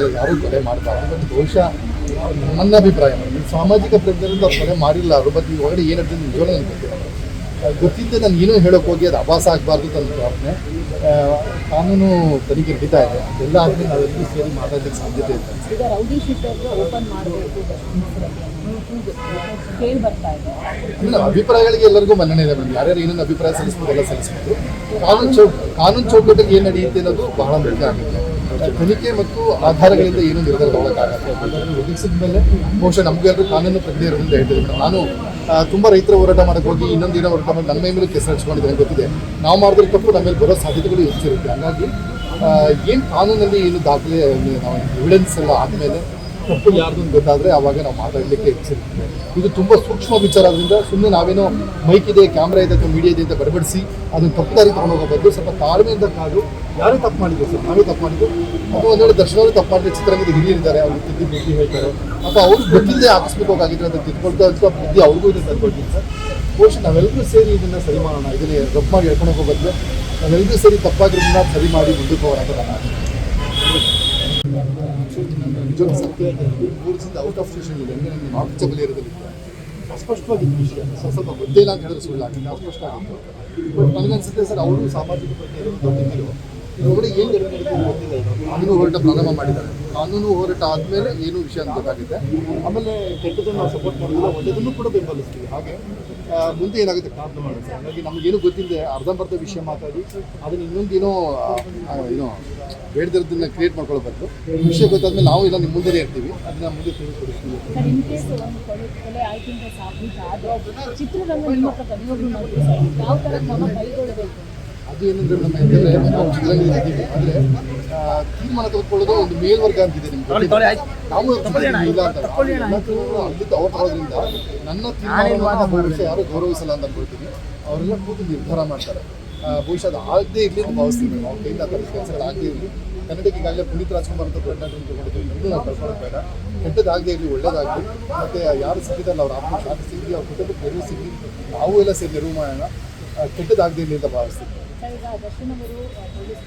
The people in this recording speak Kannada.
ಈ ಯಾರು ಕೊಲೆ ಮಾಡ್ತಾರೆ ಬಟ್ ಬಹುಶಃ ನನ್ನ ಅಭಿಪ್ರಾಯ, ಸಾಮಾಜಿಕ ಪ್ರಜ್ಞೆಯಿಂದ ಕೊಲೆ ಮಾಡಿಲ್ಲ, ಅದ್ರ ಬಗ್ಗೆ ಒಳಗಡೆ ಏನು ನಡೀತಿದೆ ನಿಜವಾಗ್ಲೂ ನನಗೆ ಗೊತ್ತಿಲ್ಲ. ಗೊತ್ತಿದ್ದೆ ನಾನು ಏನೂ ಹೇಳೋಕೆ ಹೋಗಿ ಅದು ಅಭಾಸ ಆಗಬಾರ್ದು ಅಂತ ನನ್ನ ಪ್ರಾರ್ಥನೆ ಕಾನೂನು ತನಿಖೆ ನಡೀತಾ ಇದೆ. ಅದೆಲ್ಲ ಆದಮೇಲೆ ನಾವೆಲ್ಲರೂ ಸೇರಿ ಮಾತಾಡಲಿಕ್ಕೆ ಸಾಧ್ಯತೆ ಇದೆ. ಇಲ್ಲ ಅಭಿಪ್ರಾಯಗಳಿಗೆ ಎಲ್ಲರಿಗೂ ಮನ್ನಣೆ ಇದೆ ಮೇಡಮ್. ಯಾರ್ಯಾರು ಏನೇನು ಅಭಿಪ್ರಾಯ ಸಲ್ಲಿಸ್ಬೋದು ಎಲ್ಲ ಸಲ್ಲಿಸ್ಬೋದು. ಕಾನೂನು ಚೌ ಕಾನೂನು ಚೌಕಟ್ಟಿಗೆ ಏನು ನಡೆಯುತ್ತೆ ಅನ್ನೋದು ಬಹಳ ಮುಖ್ಯ ಆಗುತ್ತೆ. ತನಿಖೆ ಮತ್ತು ಆಧಾರಗಳಿಂದ ಏನು ನಿರ್ಧಾರ ತಗೊಳ್ಳೋಕ್ಕಾಗತ್ತೆ ಒದಗಿಸಿದ ಮೇಲೆ ಬಹುಶಃ ನಮಗೆಲ್ಲರೂ ಕಾನೂನು ಪ್ರಜ್ಞೆ ಇರೋದ್ರಿಂದ ಹೇಳ್ತೀವಿ ನಾನು ತುಂಬ ರೈತರ ಹೋರಾಟ ಮಾಡಕ್ಕೆ ಹೋಗಿ ಇನ್ನೊಂದು ದಿನ ಹೋರಾಟ ಮಾಡಿ ನಮ್ಮ ಮೇಲೆ ಕೆಸರು ಅಂತ ಗೊತ್ತಿದೆ. ನಾವು ಮಾಡಿದ್ರೆ ತಪ್ಪು, ನಮ್ಮ ಮೇಲೆ ಬರೋ ಸಾಧ್ಯತೆಗಳು ಹೆಚ್ಚಿರುತ್ತೆ. ಹಾಗಾಗಿ ಏನು ಕಾನೂನಲ್ಲಿ ಏನು ದಾಖಲೆ ನಾವು ಎವಿಡೆನ್ಸ್ ಎಲ್ಲ ಆದಮೇಲೆ ತಪ್ಪು ಯಾರ್ದು ಗೊತ್ತಾದ್ರೆ ಅವಾಗ ನಾವು ಮಾತಾಡಲಿಕ್ಕೆ ಹೆಚ್ಚಿರುತ್ತೆ ಇದು ತುಂಬ ಸೂಕ್ಷ್ಮ ವಿಚಾರ ಆದ್ರಿಂದ ಸುಮ್ಮನೆ ನಾವೇನೋ ಮೈಕ್ ಇದೆ ಕ್ಯಾಮ್ರಾ ಇದೆ ಅಥವಾ ಮೀಡಿಯಾ ಇದೆ ಅಂತ ಬಡಬಡಿಸಿ ಅದನ್ನು ತಪ್ಪು ದಾರಿ ತಗೊಂಡು ಹೋಗೋ ಬದಲು ಸ್ವಲ್ಪ ತಾಳ್ಮೆಯಿಂದ ಕಾದು ಯಾರೇ ತಪ್ಪು ಮಾಡಿದ್ರು ಸರ್, ನಾವೇ ತಪ್ಪು ಮಾಡಿದ್ರು ಅಥವಾ ಒಂದು ವೇಳೆ ದರ್ಶನವರು ತಪ್ಪು ಮಾಡಿದ್ರೆ ಚಿತ್ರರಂಗದ ಹಿರಿಯರಿದ್ದಾರೆ ಅವ್ರು ತಿದ್ದಿ ಬುದ್ಧಿ ಹೇಳ್ತಾರೆ. ಅಥವಾ ಅವ್ರು ಗೊತ್ತಿಲ್ಲದೆ ಆಕಸ್ಮಿಕವಾಗಿದ್ರೆ ಅಂತ ತಿದ್ಕೊಳ್ತಾ ಸ್ವಲ್ಪ ಬುದ್ಧಿ ಅವ್ರಿಗೂ ಇದೆ ತಂದ್ಕೊಳ್ತೀನಿ ಸರ್. ಬಹುಶಃ ನಾವೆಲ್ಲರೂ ಸೇರಿ ಇದನ್ನ ಸರಿ ಮಾಡೋಣ. ಇದನ್ನೇ ರಬ್ ಮಾಡಿ ಹೇಳ್ಕೊಂಡು ಹೋಗೋ ಬದಲು ನಾವೆಲ್ಲರೂ ಸೇರಿ ತಪ್ಪಾಗಿರೋದನ್ನ ಸರಿ ಮಾಡಿ ಮುಂದಕ್ಕೆ ಹೋಗೋಣ ಅಂತ ನನ್ನ ನಿಜವಾಗ್ಲೂ ಸತ್ಯ ಮೂರು ಔಟ್ ಆಫ್ ಸ್ಟೇಷನ್ ಇದೆ ಅಂದರೆ ನನಗೆ ನಾರ್ತ್ ಚಬಲ್ ಏರಿಯಾದಲ್ಲಿ ಅಸ್ಪಷ್ಟವಾಗಿತ್ತು ವಿಷಯ, ಸ್ವಲ್ಪ ಗೊತ್ತಿಲ್ಲ ಅಂತ ಹೇಳಿದ್ರೆ ಸುಳ್ಳಾಗಿಲ್ಲ ಅಸ್ಪಷ್ಟ ಆಗಿತ್ತು. ಬಟ್ ನನಗನ್ಸುತ್ತೆ ಸರ್, ಅವರು ಸಾಮಾಜಿಕ ಪ್ರಜ್ಞೆ ಗೊತ್ತಿದ್ದರು ಇದರೊಳಗಡೆ ಏನು ನಡೆದಿದೆ ಗೊತ್ತಿಲ್ಲ. ಕಾನೂನು ಹೋರಾಟ ಪ್ರಾರಂಭ ಮಾಡಿದ್ದಾರೆ. ಕಾನೂನು ಹೋರಾಟ ಆದಮೇಲೆ ಏನು ವಿಷಯ ಅಂತ ಗೊತ್ತಾಗುತ್ತೆ. ಆಮೇಲೆ ಕೆಟ್ಟದನ್ನು ನಾವು ಸಪೋರ್ಟ್ ಮಾಡೋದಿಲ್ಲ ಒಳ್ಳೆಯದನ್ನು ಕೂಡ ಬೆಂಬಲಿಸ್ತೀವಿ. ಹಾಗೆ ಮುಂದೆ ಏನಾಗುತ್ತೆ? ಕಾನೂನು ಮಾಡುತ್ತೆ ಹಾಗಾಗಿ ನಮಗೇನು ಗೊತ್ತಿಲ್ಲದೆ ಅರ್ಧಂಬರ್ಧ ವಿಷಯ ಮಾತಾಡಿ, ಅದನ್ನು ಇನ್ನೊಂದೇನೋ ಏನೋ ಬೇಡದಿರೋದನ್ನ ಕ್ರಿಯೇಟ್ ಮಾಡ್ಕೊಳ್ಬಾರ್ದು ವಿಷಯ ಗೊತ್ತಾದ್ಮೇಲೆ ನಾವು ಇಲ್ಲ ನಿಮ್ಮ ಮುಂದೆ ಇರ್ತೀವಿ. ಅದನ್ನ ಮುಂದೆ ತಿಳಿಸ್ಕೊಡ್ತೀವಿ ಆದರೆ ಅದು ಏನಂದ್ರೆ ನಮ್ಮ ಯಾಕಂದ್ರೆ ನಾವು ಚಿತ್ರರಂಗದಲ್ಲಿ ಇದ್ದೀವಿ. ಅಂದ್ರೆ ಆ, ತೀರ್ಮಾನ ತೆಗೆದುಕೊಳ್ಳೋದು ಒಂದು ಮೇಲ್ವರ್ಗ ಅಂತಿದೆ ನಿಮ್ಗೆ. ನಾವು ಇಲ್ಲ ಅಂತ. ಅಲ್ಲಿ ಆಗೋದ್ರಿಂದ ನನ್ನ ತೀರ್ಮಾನವನ್ನು ಬಹುಶಃ ಯಾರು ಗೌರವಿಸಲ್ಲ ಅಂತ ಅನ್ಕೊಳ್ತೀನಿ ಅವರೆಲ್ಲ ಕೂತು ನಿರ್ಧಾರ ಮಾಡ್ತಾರೆ. ಬಹುಶಃ ಅದು ಆಗದೇ ಇರಲಿ ಅಂತ ಭಾವಿಸ್ತೀವಿ ನಾವು ಕೈಯಿಂದ ಆ ಥರದ ಕೆಲಸಗಳು ಆಗದೇ ಇರಲಿ. ಕನ್ನಡಕ್ಕೆ ಈಗಾಗಲೇ ಪುನೀತ್ ರಾಜ್ಕುಮಾರ್ ಅಂತ ನಟರನ್ನು ತಗೊಂಡಿದ್ದೀವಿ ಇನ್ನೂ ನಾವು ಕಳ್ಕೊಳ್ಳೋದು ಬೇಡ. ಕೆಟ್ಟದಾಗದೇ ಇರಲಿ, ಒಳ್ಳೇದಾಗಲಿ. ಮತ್ತು ಯಾರು ಸಿಕ್ಕಿದಲ್ಲ ಅವ್ರ ಅಮ್ಮ ಶಾಂತಿ ಸಿಗಲಿ, ಅವ್ರ ಕುಟುಂಬಕ್ಕೆ ನೆರವು ಸಿಗಲಿ, ನಾವು ಎಲ್ಲ ಸೇರಿ ನೆರವು ಮಾಡೋಣ. ಕೆಟ್ಟದಾಗದೇ ಇರಲಿ ಅಂತ ಭಾವಿಸ್ತೀವಿ ಈಗ ಪೊಲೀಸ್